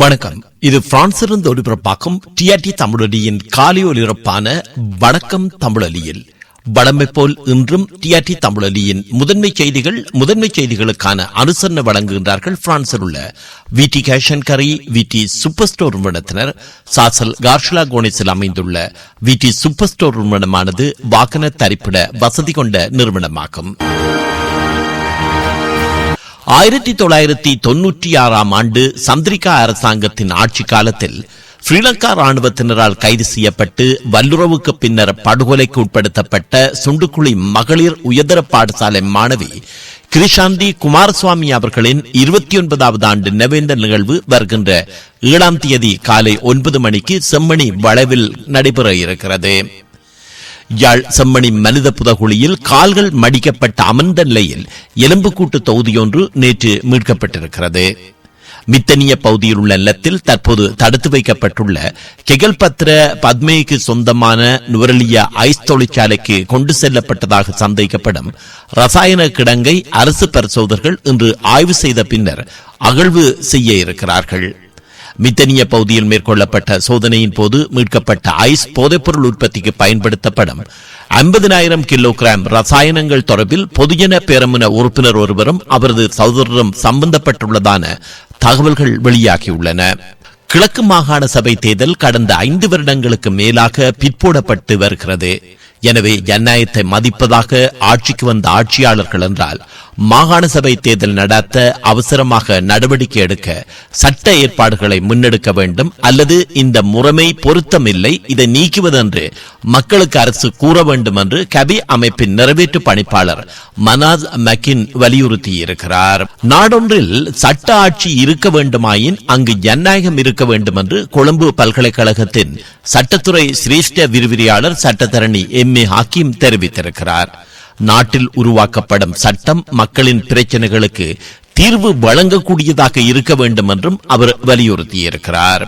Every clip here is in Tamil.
வணக்கம். இது பிரான்சிலிருந்து ஒளிபரப்பாக்கும் டிஆர்டி தமிழொலியின் காலை ஒலிபரப்பான வணக்கம் தமிழொலியில் வடமை போல் இன்றும் டிஆர்டி தமிழொலியின் முதன்மை செய்திகள் முதன்மை செய்திகளுக்கான அனுசரணை வழங்குகின்றார்கள் பிரான்சில் உள்ள விடி கேஷன் கரி விடி சூப்பர் ஸ்டோர் நிறுவனத்தினர் சாசல் கார்ஷலா கோனிஸில் அமைந்துள்ள வி டி சூப்பர் ஸ்டோர் நிறுவனமானது வாகன தரிப்பிட வசதி கொண்ட நிறுவனமாகும். ஆயிரத்தி தொள்ளாயிரத்தி தொன்னூற்றி ஆறாம் ஆண்டு சந்திரிகா அரசாங்கத்தின் ஆட்சி காலத்தில் ஸ்ரீலங்கா ராணுவத்தினரால் கைது செய்யப்பட்டு வல்லுறவுக்கு பின்னர் படுகொலைக்கு உட்படுத்தப்பட்ட சுண்டுக்குழி மகளிர் உயர்தர பாடசாலை மாணவி கிரிஷாந்தி குமாரசுவாமி அவர்களின் இருபத்தி ஒன்பதாவது ஆண்டு நினைவேந்த நிகழ்வு வருகின்ற ஏழாம் தேதி காலை ஒன்பது மணிக்கு செம்மணி வளைவில் நடைபெற இருக்கிறது. யாழ் செம்மணி மனித புதகுழியில் கால்கள் மடிக்கப்பட்ட அமர்ந்த நிலையில் எலும்புக்கூட்டு தொகுதியொன்று நேற்று மீட்கப்பட்டிருக்கிறது. மித்தனிய பகுதியில் உள்ள நிலத்தில் தற்போது தடுத்து வைக்கப்பட்டுள்ள கெகல்பத்ர பத்மேக்கு சொந்தமான நுவரலியா ஐஸ் தொழிற்சாலைக்கு கொண்டு செல்லப்பட்டதாக சந்தேகிக்கப்படும் ரசாயன கிடங்கை அரசு பரிசோதகர்கள் இன்று ஆய்வு செய்த பின்னர் அகழ்வு செய்ய இருக்கிறார்கள். மித்தனிய பகுதியில் மேற்கொள்ளப்பட்ட சோதனையின் போது மீட்கப்பட்ட ஐஸ் போதைப்பொருள் உற்பத்திக்கு பயன்படுத்தப்படும் ஐம்பதினாயிரம் கிலோகிராம் ரசாயனங்கள் தொடர்பில் பொதுஜன பேரமுன உறுப்பினர் ஒருவரும் அவரது சகோதரரும் சம்பந்தப்பட்டுள்ளதான தகவல்கள் வெளியாகியுள்ளன. கிழக்கு மாகாண சபை தேர்தல் கடந்த ஐந்து வருடங்களுக்கு மேலாக பிற்போடப்பட்டு வருகிறது. எனவே ஜனநாயகத்தை மதிப்பதாக ஆட்சிக்கு வந்த ஆட்சியாளர்கள் என்றால் மாகாண சபை தேர்தல் நடத்த அவசரமாக நடவடிக்கை எடுக்க சட்ட ஏற்பாடுகளை முன்னெடுக்க வேண்டும். அல்லது இந்த முறைமை பொருத்தமில்லை இதை நீக்குவதென்று மக்களுக்கு அரசு கூற வேண்டும் என்று கபி அமைப்பின் நிறைவேற்று பணிப்பாளர் மனாஸ் மக்கின் வலியுறுத்தி இருக்கிறார் நாடொன்றில் சட்ட ஆட்சி இருக்க வேண்டுமாயின் அங்கு ஜனநாயகம் இருக்க வேண்டும் என்று கொழும்பு பல்கலைக்கழகத்தின் சட்டத்துறை சிரேஷ்ட விரிவிரியாளர் சட்டத்தரணி எம் ஏ ஹாக்கிம் தெரிவித்திருக்கிறார். நாட்டில் உருவாக்கப்படும் சட்டம் மக்களின் பிரச்சனைகளுக்கு தீர்வு வழங்கக்கூடியதாக இருக்க வேண்டும் என்றும் அவர் வலியுறுத்தியிருக்கிறார்.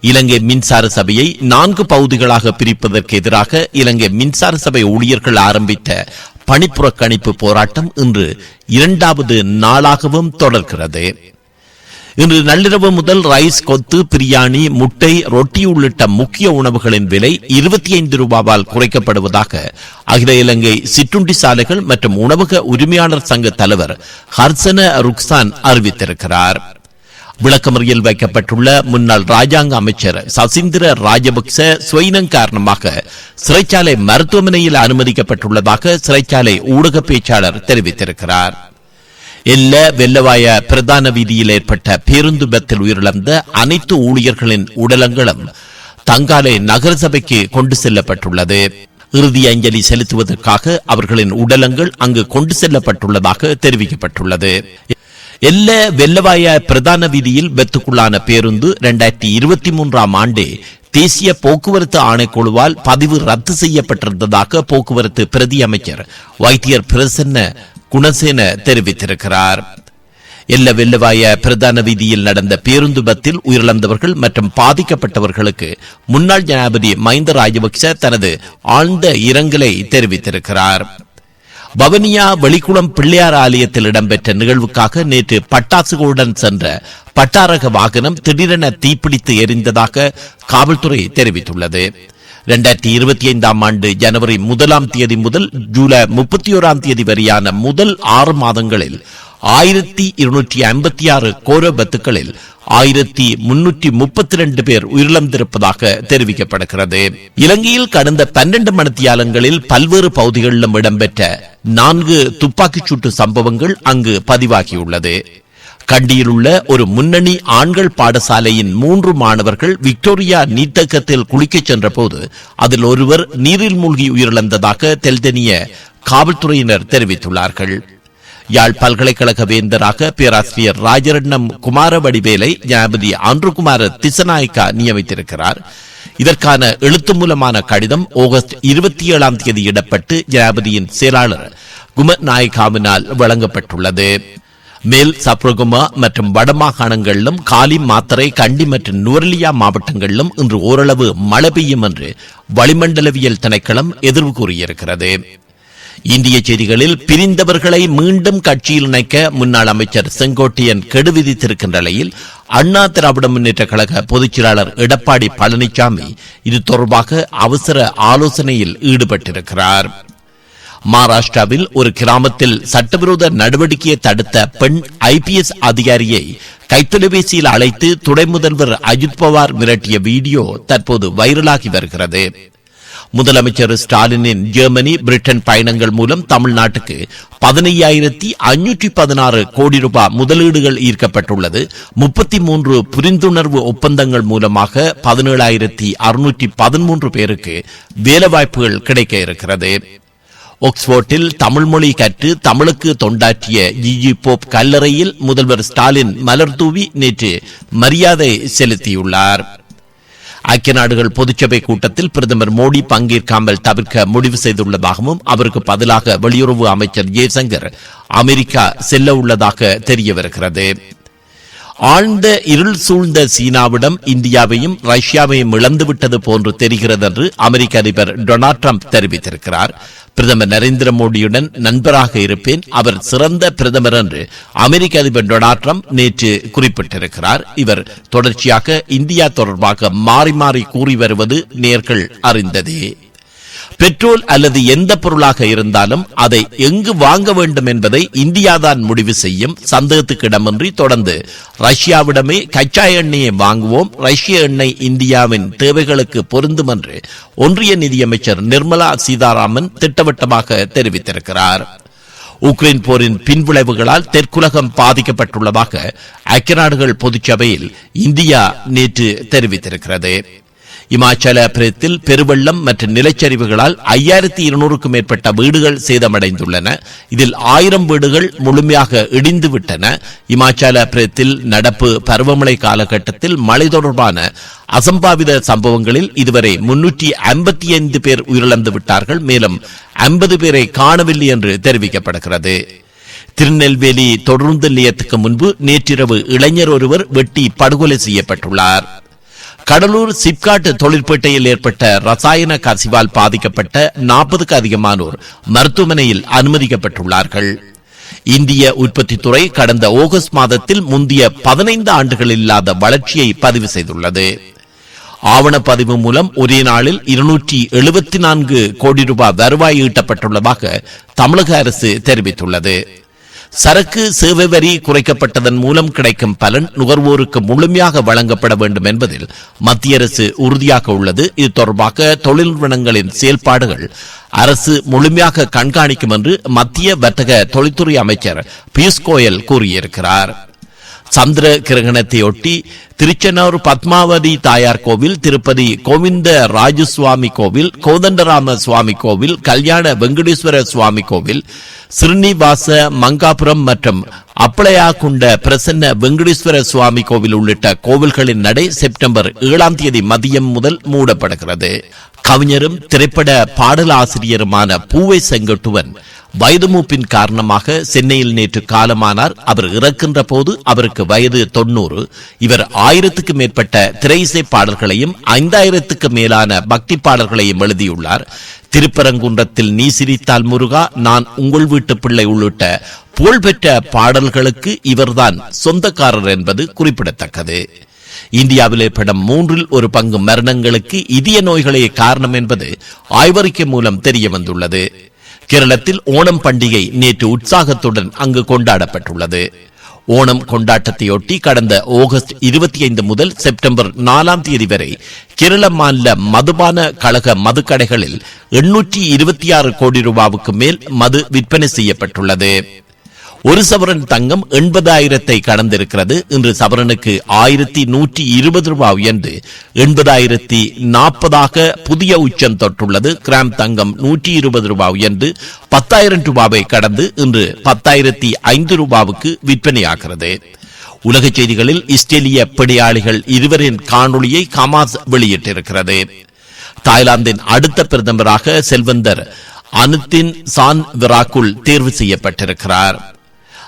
இலங்கை மின்சார சபையை நான்கு பகுதிகளாக பிரிப்பதற்கு எதிராக இலங்கை மின்சார சபை ஊழியர்கள் ஆரம்பித்த பணிப்புறக்கணிப்பு போராட்டம் இன்று இரண்டாவது நாளாகவும் தொடர்கிறது. இன்று நள்ளிரவு முதல் ரைஸ் கொத்து பிரியாணி முட்டை ரொட்டி உள்ளிட்ட முக்கிய உணவுகளின் விலை இருபத்தி ஐந்து ரூபாவால் குறைக்கப்படுவதாக அகில இலங்கை சிற்றுண்டி சாலைகள் மற்றும் உணவக உரிமையாளர் சங்க தலைவர் ஹர்சன ருக்சான் அறிவித்திருக்கிறார். விளக்கமறியல் வைக்கப்பட்டுள்ள முன்னாள் ராஜாங்க அமைச்சர் சசீந்திர ராஜபக்ச சுவைனம் காரணமாக சிறைச்சாலை மருத்துவமனையில் அனுமதிக்கப்பட்டுள்ளதாக சிறைச்சாலை ஊடக பேச்சாளர் தெரிவித்திருக்கிறார். எல்ல வெல்லவாய பிரதான வீதியில் ஏற்பட்ட பேருந்து விபத்தில் உயிரிழந்த அனைத்து ஊழியர்களின் உடலங்களும் தங்காலை நகரசபைக்கு கொண்டு செல்லப்பட்டுள்ளது. இறுதி அஞ்சலி செலுத்துவதற்காக அவர்களின் உடலங்கள் அங்கு கொண்டு செல்லப்பட்டுள்ளதாக தெரிவிக்கப்பட்டுள்ளது. எல்ல வெள்ளவாய பிரதான வீதியில் வெத்துக்குள்ளான பேருந்து இரண்டாயிரத்தி இருபத்தி மூன்றாம் ஆண்டே தேசிய போக்குவரத்து ஆணைக்குழுவால் பதிவு ரத்து செய்யப்பட்டிருந்ததாக போக்குவரத்து பிரதி அமைச்சர் வைத்தியர் பிரசன்ன குணசேன தெரிவித்திருக்கிறார். எல்ல வெள்ளவாய பிரதான வீதியில் நடந்த பேருந்து விபத்தில் உயிரிழந்தவர்கள் மற்றும் பாதிக்கப்பட்டவர்களுக்கு முன்னாள் ஜனாதிபதி மஹிந்த ராஜபக்ச தனது ஆழ்ந்த இரங்கலை தெரிவித்திருக்கிறார். பவனியா வெளிக்குளம் பிள்ளையார் ஆலயத்தில் இடம்பெற்ற நிகழ்வுக்காக நேற்று பட்டாசுகளுடன் சென்ற பட்டாரக வாகனம் திடீரென தீப்பிடித்து எரிந்ததாக காவல்துறை தெரிவித்துள்ளது. இரண்டாயிரத்தி இருபத்தி ஐந்தாம் ஆண்டு ஜனவரி முதலாம் தேதி முதல் ஜூலை முப்பத்தி ஓராம் தேதி வரையான முதல் ஆறு மாதங்களில் ஆயிரத்தி இருநூற்றி ஐம்பத்தி ஆறு கோர பத்துக்களில் ஆயிரத்தி முன்னூற்றி முப்பத்தி ரெண்டு பேர் உயிரிழந்திருப்பதாக தெரிவிக்கப்படுகிறது. இலங்கையில் கடந்த பன்னெண்டு மணித்தியாலங்களில் பல்வேறு பகுதிகளிலும் இடம்பெற்ற நான்கு துப்பாக்கிச் சூட்டு சம்பவங்கள் அங்கு பதிவாகியுள்ளது. கண்டியில் உள்ள ஒரு முன்னணி ஆண்கள் பாடசாலையின் மூன்று மாணவர்கள் விக்டோரியா நீர்த்தக்கத்தில் குளிக்கச் சென்றபோது அதில் ஒருவர் நீரில் மூழ்கி உயிரிழந்ததாக தெல்தெனிய காவல்துறையினர் தெரிவித்துள்ளார்கள். யாழ் பல்கலைக்கழக வேந்தராக பேராசிரியர் ராஜரட்னம் குமார வடிவேலை ஜனாபதி அன்றுகுமார திசநாயக்கா நியமித்திருக்கிறார். இதற்கான எழுத்து மூலமான கடிதம் ஆகஸ்ட் இருபத்தி ஏழாம் தேதி இடப்பட்டு ஜனாபதியின் செயலாளர் குமர் நாயக்காவினால் வழங்கப்பட்டுள்ளது. மேல் சப்ரகுமா மற்றும் வடமாகாணங்களிலும் காலி மாத்தரை கண்டி மற்றும் நுவரலியா மாவட்டங்களிலும் இன்று ஓரளவு மழை பெய்யும் என்று வளிமண்டலவியல் திணைக்களம் எதிர்வு கூறியிருக்கிறது. இந்திய செய்திகளில் பிரிந்தவர்களை மீண்டும் கட்சியில் இணைக்க முன்னாள் அமைச்சர் செங்கோட்டையன் கெடு விதித்திருக்கின்ற நிலையில் அண்ணா திராவிட முன்னேற்ற கழக பொதுச்செயலாளர் எடப்பாடி பழனிசாமி இது தொடர்பாக அவசர ஆலோசனையில் ஈடுபட்டிருக்கிறார். மகாராஷ்டிராவில் ஒரு கிராமத்தில் சட்டவிரோத நடவடிக்கையை தடுத்த பெண் ஐபிஎஸ் அதிகாரியை கைத்தொலைபேசியில் அழைத்து துணை முதல்வர் அஜித் பவார் மிரட்டிய வீடியோ தற்போது வைரலாகி வருகிறது. முதலமைச்சர் ஸ்டாலினின் ஜெர்மனி பிரிட்டன் பயணங்கள் மூலம் தமிழ்நாட்டுக்கு பதினையாயிரத்தி அஞ்சூற்றி பதினாறு கோடி ரூபாய் முதலீடுகள் ஈர்க்கப்பட்டுள்ளது. முப்பத்தி மூன்று புரிந்துணர்வு ஒப்பந்தங்கள் மூலமாக பதினேழாயிரத்தி அறுநூற்றி பதிமூன்று பேருக்கு வேலைவாய்ப்புகள் கிடைக்க இருக்கிறது. ஆக்ஸ்போர்ட்டில் தமிழ் மொழி கற்று தமிழுக்கு தொண்டாற்றிய ஜிஜி போப் கல்லறையில் முதல்வர் ஸ்டாலின் மலர் தூவி நேற்று மரியாதை செலுத்தியுள்ளார். ஐக்கிய நாடுகள் பொதுச்சபை கூட்டத்தில் பிரதமர் மோடி பங்கேற்காமல் தவிர்க்க முடிவு செய்துள்ளதாகவும் அவருக்கு பதிலாக வெளியுறவு அமைச்சர் ஜெய்சங்கர் அமெரிக்கா செல்ல உள்ளதாக தெரிய வருகிறது ஆழ்ந்த இருள் சூழ்ந்த சீனாவிடம் இந்தியாவையும் ரஷ்யாவையும் இழந்துவிட்டது போன்று தெரிகிறது என்று அமெரிக்க அதிபர் டொனால்ட் ட்ரம்ப் தெரிவித்திருக்கிறார். பிரதமர் நரேந்திர மோடியுடன் நண்பராக இருப்பேன். அவர் சிறந்த பிரதமர் என்று அமெரிக்க அதிபர் டொனால்ட் ட்ரம்ப் நேற்று குறிப்பிட்டிருக்கிறார். இவர் தொடர்ச்சியாக இந்தியா தொடர்பாக மாறி மாறி கூறி வருவது நேர்கள் அறிந்ததே. பெட்ரோல் அல்லது எந்த பொருளாக இருந்தாலும் அதை எங்கு வாங்க வேண்டும் என்பதை இந்தியாதான் முடிவு செய்யும். சந்தேகத்துக்கிடமின்றி தொடர்ந்து ரஷ்யாவிடமே கச்சா எண்ணெயை வாங்குவோம். ரஷ்ய எண்ணெய் இந்தியாவின் தேவைகளுக்கு பொருந்தும் என்று ஒன்றிய நிதியமைச்சர் நிர்மலா சீதாராமன் திட்டவட்டமாக தெரிவித்திருக்கிறார். உக்ரைன் போரின் பின்விளைவுகளால் தெற்குலகம் பாதிக்கப்பட்டுள்ளதாக ஐக்கிய நாடுகள் பொதுச்சபையில் இந்தியா நேற்று தெரிவித்திருக்கிறது. இமாச்சல பிரதேசத்தில் பெருவெள்ளம் மற்றும் நிலச்சரிவுகளால் ஐயாயிரத்தி இருநூறுக்கும் மேற்பட்ட வீடுகள் சேதமடைந்துள்ளன. இதில் ஆயிரம் வீடுகள் முழுமையாக இடிந்துவிட்டன. இமாச்சல பிரதேசத்தில் நடப்பு பருவமழை காலகட்டத்தில் மழை தொடர்பான அசம்பாவித சம்பவங்களில் இதுவரை முன்னூற்றி ஐம்பத்தி ஐந்து பேர் உயிரிழந்து விட்டார்கள். மேலும் ஐம்பது பேரை காணவில்லை என்று தெரிவிக்கப்படுகிறது. திருநெல்வேலி தொடர்ந்து நிலையத்துக்கு முன்பு நேற்றிரவு இளைஞர் ஒருவர் வெட்டி படுகொலை செய்யப்பட்டுள்ளார். கடலூர் சிப்காட் தொழிற்பேட்டையில் ஏற்பட்ட ரசாயன கசிவால் பாதிக்கப்பட்ட நாற்பதுக்கு அதிகமானோர் மருத்துவமனையில் அனுமதிக்கப்பட்டுள்ளார்கள். இந்திய உற்பத்தி துறை கடந்த ஆகஸ்ட் மாதத்தில் முந்தைய பதினைந்து ஆண்டுகள் இல்லாத வளர்ச்சியை பதிவு செய்துள்ளது. ஆவணப்பதிவு மூலம் ஒரே நாளில் இருநூற்றி எழுபத்தி நான்கு கோடி ரூபாய் வருவாய் ஈட்டப்பட்டுள்ளதாக தமிழக அரசு தெரிவித்துள்ளது. சரக்கு சேவை வரி குறைக்கப்பட்டதன் மூலம் கிடைக்கும் பலன் நுகர்வோருக்கு முழுமையாக வழங்கப்பட வேண்டும் என்பதில் மத்திய அரசு உறுதியாக உள்ளது. இது தொடர்பாக தொழில் நிறுவனங்களின் செயல்பாடுகள் அரசு முழுமையாக கண்காணிக்கும் என்று மத்திய வர்த்தக தொழில்துறை அமைச்சர் பியூஷ் கோயல் கூறியிருக்கிறார். சந்திர கிரகணத்தையொட்டி திருச்சென்னூர் பத்மாவதி தாயார் கோவில் திருப்பதி கோவிந்த ராஜசுவாமி கோவில் கோதண்டராம சுவாமி கோவில் கல்யாண வெங்கடேஸ்வர சுவாமி கோவில் ஸ்ரீனிவாச மங்காபுரம் மற்றும் அப்பளையாகுண்ட பிரசன்ன வெங்கடேஸ்வர சுவாமி கோவில் உள்ளிட்ட கோவில்களின் நடை செப்டம்பர் ஏழாம் தேதி மதியம் முதல் மூடப்படுகிறது. கவிஞரும் திரைப்பட பாடலாசிரியருமான பூவை செங்கட்டுவன் வயது மூப்பின் காரணமாக சென்னையில் நேற்று காலமானார். அவர் இறக்கின்ற போது அவருக்கு வயது தொன்னூறு இவர் ஆயிரத்துக்கு மேற்பட்ட திரையிசை பாடல்களையும் ஐந்தாயிரத்துக்கு மேலான பக்தி பாடல்களையும் எழுதியுள்ளார். திருப்பரங்குன்றத்தில் நீ சிரித்தால் முருகா நான் உங்கள் வீட்டு பிள்ளை உள்ளிட்ட புகழ்பெற்ற பாடல்களுக்கு இவர்தான் சொந்தக்காரர் என்பது குறிப்பிடத்தக்கது. இந்தியாவில் ஏற்படும் மூன்றில் ஒரு பங்கு மரணங்களுக்கு இதய நோய்களே காரணம் என்பது ஆய்வறிக்கை மூலம் தெரிய வந்துள்ளது கேரளத்தில் ஓணம் பண்டிகை நேற்று உற்சாகத்துடன் அங்கு கொண்டாடப்பட்டுள்ளது. ஓணம் கொண்டாட்டத்தையொட்டி கடந்த ஆகஸ்ட் இருபத்தி ஐந்து முதல் செப்டம்பர் நாலாம் தேதி வரை கேரள மாநில மதுபான கழக மதுக்கடைகளில் எண்ணூற்றி இருபத்தி ஆறு கோடி ரூபாவுக்கு மேல் மது விற்பனை செய்யப்பட்டுள்ளது. ஒரு சவரன் தங்கம் எண்பதாயிரத்தை கடந்திருக்கிறது. இன்று சவரனுக்கு ஆயிரத்தி நூற்றி இருபது ரூபாய் உயர்ந்து எண்பதாயிரத்தி நாற்பதாக புதிய உச்சம் தொற்றுள்ளது. கிராம் தங்கம் நூற்றி இருபது ரூபாய் உயர்ந்து பத்தாயிரம் ரூபாவை கடந்து இன்று பத்தாயிரத்தி ஐந்து ரூபாவுக்கு விற்பனையாகிறது. உலக செய்திகளில் இஸ்ரேலிய பிடியாளிகள் இருவரின் காணொளியை கமாஸ் வெளியிட்டிருக்கிறது. தாய்லாந்தின் அடுத்த பிரதமராக செல்வந்தர் அனுத்தின் சான் விராக்குல் தேர்வு செய்யப்பட்டிருக்கிறார்.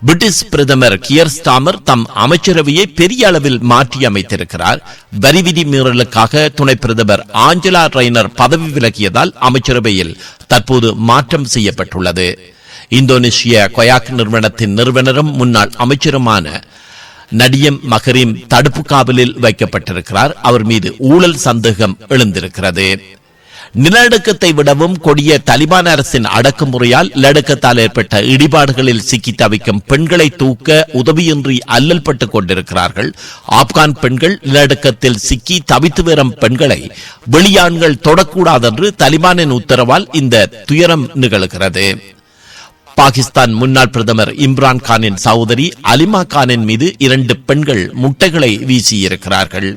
பிரிட்டிஷ் பிரதமர் கியர் ஸ்டாமர் தம் அமைச்சரவையை பெரிய அளவில் மாற்றி அமைத்திருக்கிறார். வரி விதி மீறலுக்காக துணை பிரதமர் ஆஞ்சலா ரைனர் பதவி விலகியதால் அமைச்சரவையில் தற்போது மாற்றம் செய்யப்பட்டுள்ளது. இந்தோனேஷிய கொயாக் நிறுவனத்தின் நிறுவனரும் முன்னாள் அமைச்சருமான நடியம் மகரீம் தடுப்பு காவலில் வைக்கப்பட்டிருக்கிறார். அவர் மீது ஊழல் சந்தேகம் எழுந்திருக்கிறது. நிலநடுக்கத்தை விடவும் கொடிய தலிபான் அரசின் அடக்குமுறையால் நிலநடுக்கத்தால் ஏற்பட்ட இடிபாடுகளில் சிக்கி தவிக்கும் பெண்களை தூக்க உதவியின்றி அல்லல் பட்டுக் கொண்டிருக்கிறார்கள். ஆப்கான் பெண்கள் நிலநடுக்கத்தில் சிக்கி தவித்து வரும் பெண்களை வெளியான்கள் தொடக்கூடாதென்று தலிபானின் உத்தரவால் இந்த துயரம் நிகழ்கிறது. பாகிஸ்தான் முன்னாள் பிரதமர் இம்ரான் கானின் சகோதரி அலிமா கானின் மீது இரண்டு பெண்கள் முட்டைகளை வீசியிருக்கிறார்கள்.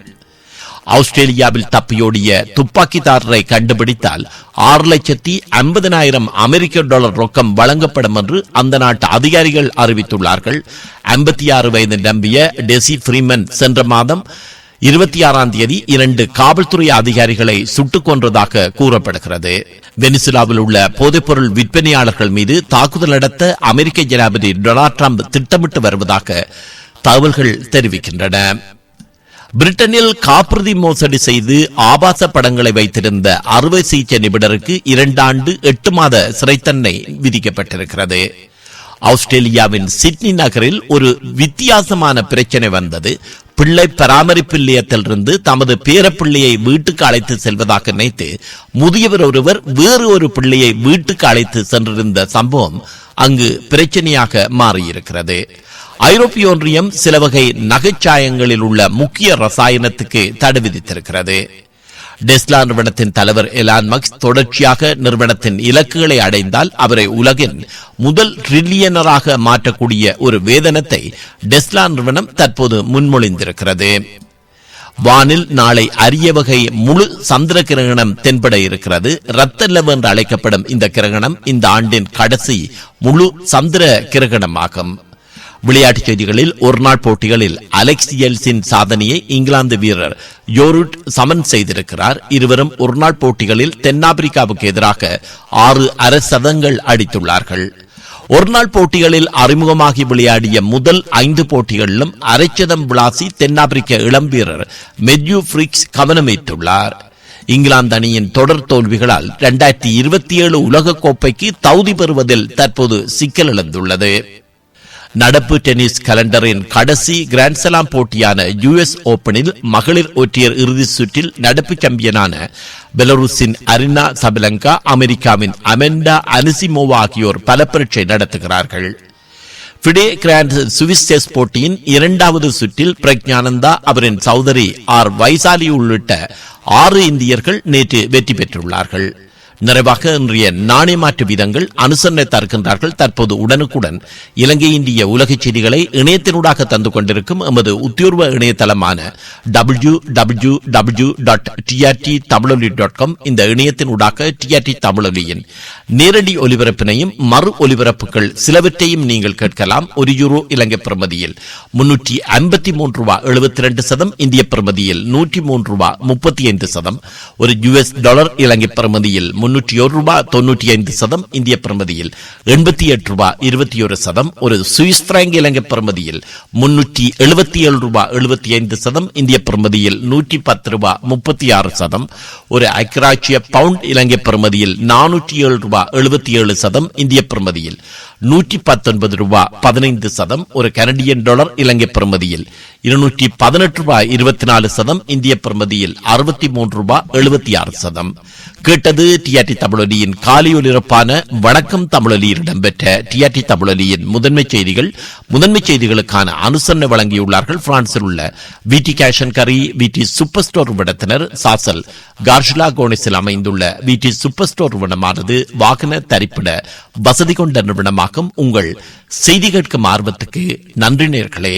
ஆஸ்திரேலியாவில் தப்பியோடிய துப்பாக்கிதாரரை கண்டுபிடித்தால் ஆறு லட்சத்தி ஐம்பதனாயிரம் அமெரிக்க டாலர் ரொக்கம் வழங்கப்படும் என்று அந்த நாட்டு அதிகாரிகள் அறிவித்துள்ளார்கள். ஐம்பத்தி ஆறு வயது நம்பிய டெசி ஃப்ரீமன் சென்ற மாதம் இருபத்தி ஆறாம் தேதி இரண்டு காவல்துறை அதிகாரிகளை சுட்டுக் கொன்றதாக கூறப்படுகிறது. வெனிசுலாவில் உள்ள போதைப்பொருள் விற்பனையாளர்கள் மீது தாக்குதல் நடத்த அமெரிக்க ஜனாதிபதி டொனால்ட் ட்ரம்ப் திட்டமிட்டு வருவதாக தகவல்கள் தெரிவிக்கின்றன. பிரிட்டனில் காப்புறுதி மோசடி செய்து ஆபாச படங்களை வைத்திருந்த அறுவை சிகிச்சை நிபுணருக்கு இரண்டு ஆண்டு எட்டு மாத சிறை தண்டனை விதிக்கப்பட்டிருக்கிறது. ஆஸ்திரேலியாவின் சிட்னி நகரில் ஒரு வித்தியாசமான பிரச்சனை வந்தது. பிள்ளை பராமரிப்பு நிலையத்திலிருந்து தமது பேரப்பிள்ளையை வீட்டுக்கு அழைத்து செல்வதாக நினைத்து முதியவர் ஒருவர் வேறு ஒரு பிள்ளையை வீட்டுக்கு அழைத்து சென்றிருந்த சம்பவம் அங்கு பிரச்சனையாக மாறியிருக்கிறது. ஐரோப்பிய ஒன்றியம் சில வகை நகைச்சாயங்களில் உள்ள முக்கிய ரசாயனத்துக்கு தடை விதித்திருக்கிறது. டெஸ்லா நிறுவனத்தின் தலைவர் எலான் மக்ஸ் தொடர்ச்சியாக நிறுவனத்தின் இலக்குகளை அடைந்தால் அவரை உலகின் முதல் ட்ரில்லியனராக மாற்றக்கூடிய ஒரு வேதனத்தை டெஸ்லா நிறுவனம் தற்போது முன்மொழிந்திருக்கிறது. வானில் நாளை அரிய வகை முழு சந்திர கிரகணம் தென்பட இருக்கிறது. ரத்த நிலவு என்று அழைக்கப்படும் இந்த கிரகணம் இந்த ஆண்டின் கடைசி முழு சந்திர கிரகணமாகும். விளையாட்டுச் செய்திகளில் ஒருநாள் போட்டிகளில் அலெக்ஸ் எல்சின் சாதனையை இங்கிலாந்து வீரர் யோருட் சமன் செய்திருக்கிறார். இருவரும் ஒருநாள் போட்டிகளில் தென்னாப்பிரிக்காவுக்கு எதிராக ஆறு அரை சதங்கள் அடித்துள்ளார்கள். ஒருநாள் போட்டிகளில் அறிமுகமாகி விளையாடிய முதல் ஐந்து போட்டிகளிலும் அரைச்சதம் விளாசி தென்னாப்பிரிக்க இளம் வீரர் மெத்யூ பிரிக்ஸ் கவனமேற்றுள்ளார். இங்கிலாந்து அணியின் தொடர் தோல்விகளால் இரண்டாயிரத்தி இருபத்தி ஏழு உலகக்கோப்பைக்கு தகுதி பெறுவதில் தற்போது சிக்கல் நடப்பு டென்னிஸ் கலண்டரின் கடைசி கிராண்ட்ஸ்லாம் போட்டியான யுஎஸ் ஓபனில் மகளிர் ஒற்றையர் இறுதிச் சுற்றில் நடப்பு சாம்பியனான பெலருஸின் அரினா சபலங்கா அமெரிக்காவின் அமெண்டா அனிசிமோவா ஆகியோர் பல பரீட்சை நடத்துகிறார்கள். ஃபிடே கிராண்ட் சுவிஸ் செஸ் போட்டியின் இரண்டாவது சுற்றில் பிரக்ஞானந்தா அவரின் சௌதரி ஆர் வைசாலி உள்ளிட்ட ஆறு இந்தியர்கள் நேற்று வெற்றி பெற்றுள்ளார்கள். நிறைவாக இன்றைய நாணய மாற்று வீதங்கள் அனுசரணை தருகின்றார்கள். தற்போது உடனுக்குடன் இலங்கை இந்திய உலகச் செய்திகளை இணையத்தினூடாக தந்து கொண்டிருக்கும் எமது உத்தியோர்வ இணையதளமான W W W dot TRT Tamiloli dot com இந்த இணையத்தினூடாக டிஆர்டி தமிழொலியின் நேரடி ஒலிபரப்பினையும் மறு ஒலிபரப்புகள் சிலவற்றையும் நீங்கள் கேட்கலாம். ஒரு யூரோ இலங்கை பிரமதியில் முன்னூற்றி ஐம்பத்தி மூன்று ரூபாய் எழுபத்தி ரெண்டு சதம் இந்திய பிரமதியில் நூற்றி மூன்று ரூபாய் முப்பத்தி ஐந்து சதம். ஒரு யுஎஸ் டாலர் இலங்கை பிரமதியில் முன்னூற்றி ஒரு ரூபாய் தொன்னூற்றி ஐந்து சதம் இந்திய பிரமதியில் எண்பத்தி எட்டு ரூபாய் இருபத்தி ஒரு சதம் ஒரு சுவிஸ் பிராங்க் இலங்கை பிரமதியில் முன்னூற்றி எழுபத்தி ஏழு ரூபாய் எழுபத்தி ஐந்து சதம் இந்திய பிரமதியில் நூற்றி பத்து ரூபாய் முப்பத்தி ஆறு சதம் ஒரு ஐக்கிராட்சிய பவுண்ட் இலங்கை பிரமதியில் நானூற்றி ஏழு ரூபாய் எழுபத்தி ஏழு சதம் இந்திய பிரமதியில் நூற்றி பத்தொன்பது ரூபாய் பதினைந்து சதம் ஒரு கனடியன் டாலர் இலங்கை பிரமதியில் இருநூற்றி பதினெட்டு ரூபாய் இருபத்தி நாலு சதம் இந்திய பிரமதியில் அறுபத்தி மூன்று ரூபாய் எழுபத்தி ஆறு சதம். கேட்டது டிஆர்டி தமிழொலியின் காலை ஒலிபரப்பான வணக்கம் தமிழொலியில் இடம்பெற்ற டிஆர்டி தமிழொலியின் முதன்மை செய்திகள். முதன்மை செய்திகளுக்கான அனுசரணை வழங்கியுள்ளார்கள். பிரான்சில் உள்ள விடி கேஷன் கரி விடி சூப்பர் ஸ்டோர் விடத்தினர் சாசல். கார்ஷிலா கோனிஸில் அமைந்துள்ள விடி சூப்பர் ஸ்டோர் நிறுவனமானது வாகன தரிப்பிட வசதி கொண்ட நிறுவனமாகும். உங்கள் செய்தி கேட்கும் ஆர்வத்துக்கு நன்றி நேர்களே.